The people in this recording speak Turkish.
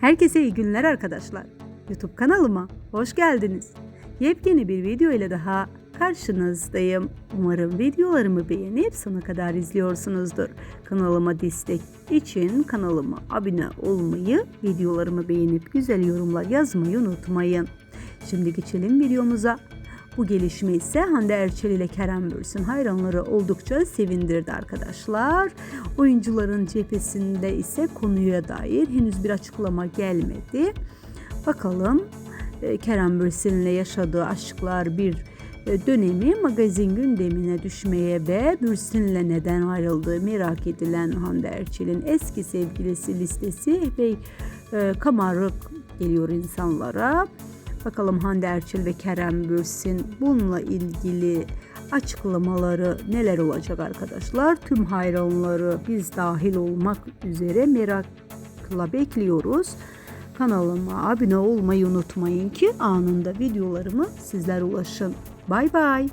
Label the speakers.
Speaker 1: Herkese iyi günler arkadaşlar. YouTube kanalıma hoş geldiniz. Yepyeni bir video ile daha karşınızdayım. Umarım videolarımı beğenip sona kadar izliyorsunuzdur. Kanalıma destek için kanalıma abone olmayı, videolarımı beğenip güzel yorumlar yazmayı unutmayın. Şimdi geçelim videomuza. Bu gelişme ise Hande Erçel ile Kerem Bürsin hayranları oldukça sevindirdi arkadaşlar. Oyuncuların cephesinde ise konuya dair henüz bir açıklama gelmedi. Bakalım e, Kerem Bürsin'le yaşadığı aşklar bir e, dönemi magazin gündemine düşmeye ve Bürsin'le neden ayrıldığı merak edilen Hande Erçel'in eski sevgilisi listesi epey e, kamarık geliyor insanlara. Bakalım Hande Erçel ve Kerem Bürsin bununla ilgili açıklamaları neler olacak arkadaşlar? Tüm hayranları biz dahil olmak üzere merakla bekliyoruz. Kanalıma abone olmayı unutmayın ki anında videolarımı sizlere ulaşın. Bay bay.